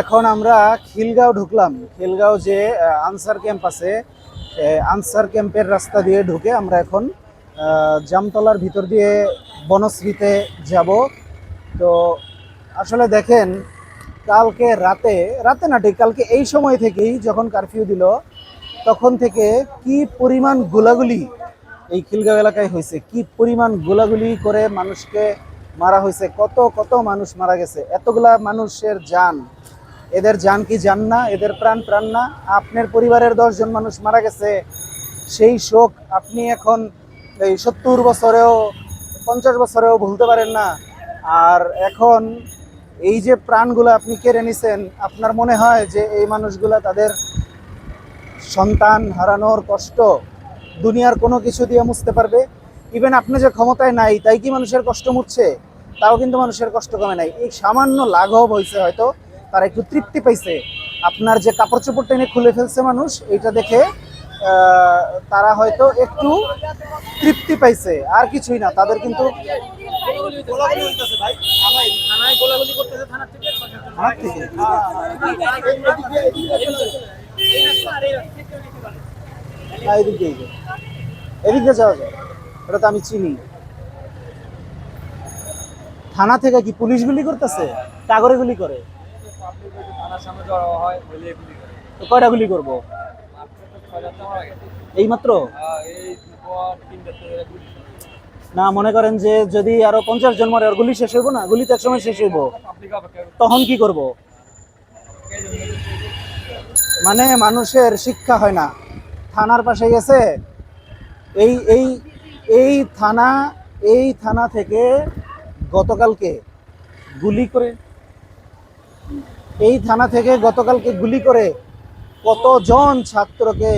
এখন আমরা খিলগাঁও ঢুকলাম। খিলগাঁও যে আনসার ক্যাম্প আছে আনসার ক্যাম্পের রাস্তা দিয়ে ঢুকে আমরা এখন জামতলার ভিতর দিয়ে বনশ্রীতে যাব। তো আসলে দেখেন, কালকে রাতে রাতে না ঠিক, কালকে এই সময় থেকেই যখন কারফিউ দিল, তখন থেকে কি পরিমাণ গোলাগুলি এই খিলগাঁও এলাকায় হয়েছে? কি পরিমাণ গোলাগুলি করে মানুষকে মারা হয়েছে, কত কত মানুষ মারা গেছে, এতগুলা মানুষের জান। এদের জান কি জান না এদের প্রাণ প্রাণ না আপনার পরিবারের দশজন মানুষ মারা গেছে, সেই শোক আপনি এখন এই সত্তর বছরেও, পঞ্চাশ বছরেও ভুলতে পারেন না। আর এখন এই যে প্রাণগুলো আপনি কেড়ে নিছেন, আপনার মনে হয় যে এই মানুষগুলা তাদের সন্তান হারানোর কষ্ট দুনিয়ার কোনো কিছু দিয়ে মুছতে পারবে? ইভেন আপনি যে ক্ষমতায় নাই তাই কি মানুষের কষ্ট মুছছে? তাও কিন্তু মানুষের কষ্ট কমে নাই। এই সামান্য লাঘব হয়েছে হয়তো তারা একটু তৃপ্তি পাইছে। আপনার যে কাপড় চোপড় টেনে খুলে ফেলছে মানুষ এটা দেখে তারা হয়তো একটু তৃপ্তি পাইছে। আর কিছুই না তাদের কিন্তু? না, এদিক যাওয়া যায়। এটা তো আমি চিনি। থানা থেকে কি পুলিশ গুলি করতেছে? কাগরে গুলি করে? কয়টা গুলি করব? এই মাত্র না, মনে করেন যে যদি আরও পঞ্চাশ জন মরে, আর গুলি শেষ হইব না? গুলি তো একসময় শেষ হইব। তখন কি করব? মানে মানুষের শিক্ষা হয় না। থানার পাশে গেছে। এই এই এই থানা এই থানা থেকে গতকালকে গুলি করে, এই থানা থেকে গতকালকে গুলি করে কতজন ছাত্রকে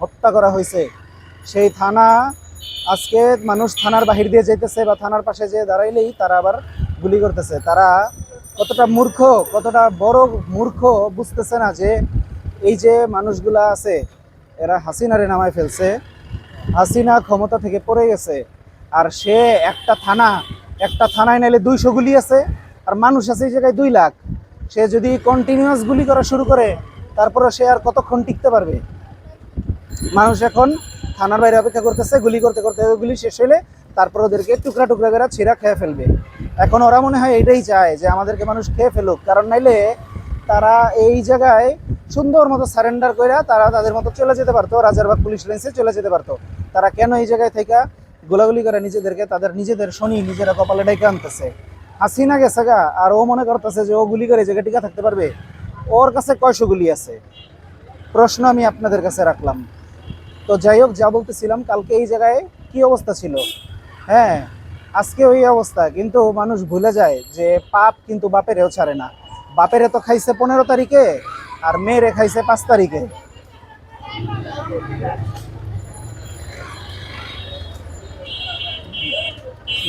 হত্যা করা হয়েছে? সেই থানা আজকে মানুষ থানার বাহির দিয়ে যাইতেছে বা থানার পাশে যে দাঁড়াইলেই তারা আবার গুলি করতেছে। তারা কতটা মূর্খ, কতটা বড় মূর্খ বুঝতেছে না যে এই যে মানুষগুলা আছে, এরা হাসিনারে নামায় ফেলছে। হাসিনা ক্ষমতা থেকে পড়ে গেছে। আর সে একটা থানা, একটা থানায় নাইলে দুইশো গুলি আছে, আর মানুষ আছে এই জায়গায় দুই লাখ। সে যদি কন্টিনিউয়াস গুলি করা শুরু করে, তারপরে সে আর কতক্ষণ টিকতে পারবে? মানুষ এখন থানার বাইরে অপেক্ষা করতেছে, গুলি করতে করতে গুলি শেষ হলে তারপর ওদেরকে টুকরা টুকরা করে ছিঁড়া খেয়ে ফেলবে। এখন ওরা মনে হয় এটাই চায় যে আমাদেরকে মানুষ খেয়ে ফেলুক, কারণ নাইলে তারা এই জায়গায় সুন্দর মতো সারেন্ডার করে তারা তাদের মতো চলে যেতে পারতো রাজারবাগ পুলিশ লাইন্সে চলে যেতে পারতো। তারা কেন এই জায়গায় থেকে গোলাগুলি করে নিজেদেরকে, তাদের নিজেদের শনি নিজেরা কপালে ডেকে আনতেছে। হাসিনা গেছে গা, আর ও মনে করতেছে যে ও গুলি করে জায়গায় টিকা থাকতে পারবে। ওর কাছে কয়শো গুলি আছে? প্রশ্ন আমি আপনাদের কাছে রাখলাম। তো যাই হোক, যা বলতেছিলাম, কালকে এই জায়গায় কি অবস্থা ছিল? হ্যাঁ আজকে ওই অবস্থা, কিন্তু মানুষ ভুলে যায় যে পাপ কিন্তু বাপেরেও ছাড়ে না। বাপেরে তো খাইছে পনেরো তারিখে। আর মেয়েরে খাইছে পাঁচ তারিখে।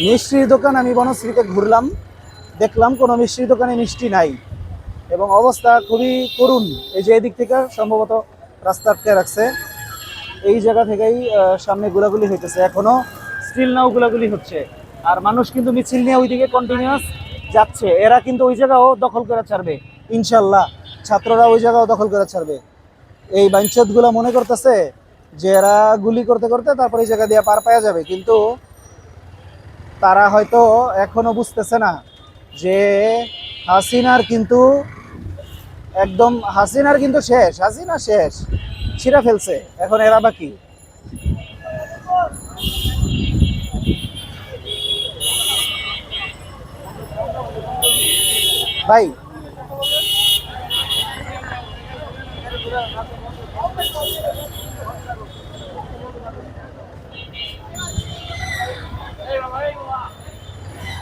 মিষ্টির দোকান আমি বনশ্রীতে ঘুরলাম। দেখলাম কোনো মিষ্টির দোকানে মিষ্টি নাই এবং অবস্থা খুবই করুণ। এই যে এদিক থেকে সম্ভবত রাস্তা আটকে রাখছে। এই জায়গা থেকেই সামনে গোলাগুলি হইতেছে। এখনও স্টিল নাও গোলাগুলি হচ্ছে। আর মানুষ কিন্তু মিছিল নিয়ে ওইদিকে কন্টিনিউয়াস যাচ্ছে। এরা কিন্তু ওই জায়গাও দখল করে ছাড়বে, ইনশাল্লাহ। ছাত্ররা ওই জায়গাও দখল করে ছাড়বে। এই বাঞ্চতগুলো মনে করতেছে যে এরা গুলি করতে করতে তারপর এই জায়গা দিয়ে পার পাওয়া যাবে। কিন্তু তারা হয়তো এখনও বুঝতেছে না যে হাসিনার কিন্তু একদম, হাসিনার কিন্তু শেষ, হাসিনা শেষ, ছিঁড়া ফেলছে। এখন এরা বাকি। ভাই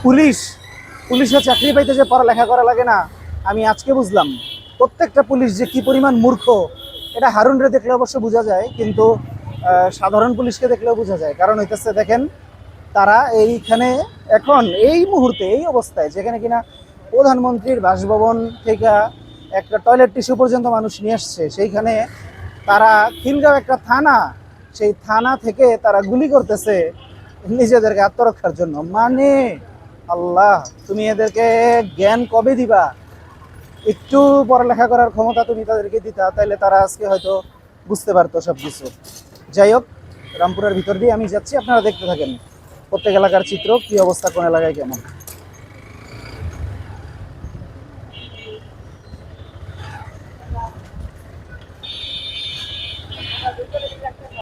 পুলিশ পুলিশের চাকরি পাইতে যে পড়ালেখা করা লাগে না, আমি আজকে বুঝলাম। প্রত্যেকটা পুলিশ যে কি পরিমাণ মূর্খ, এটা হারুনরে দেখলে অবশ্য বোঝা যায়, কিন্তু সাধারণ পুলিশকে দেখলেও বোঝা যায়। কারণ হইতেছে, দেখেন, তারা এইখানে এখন, এই মুহূর্তে, এই অবস্থায়, যেখানে কিনা প্রধানমন্ত্রীর বাসভবন থেকে একটা টয়লেট টিস্যু পর্যন্ত মানুষ নিয়ে আসছে, সেইখানে তারা খিলগাঁও একটা থানা, সেই থানা থেকে তারা গুলি করতেছে, নিজেদেরকে আত্মরক্ষার জন্য। মানে আল্লাহ, তুমি এদেরকে জ্ঞান কবে দিবা? একটু পড়ালেখা করার ক্ষমতা তুমি তাদেরকে দিতা তাহলে তারা আজকে হয়তো বুঝতে পারতো সব কিছু যাই হোক, রামপুরের ভিতর দিয়ে আমি যাচ্ছি, আপনারা দেখতে থাকেন। প্রত্যেক এলাকার চিত্র, কি অবস্থা, কোন এলাকায় কেমন?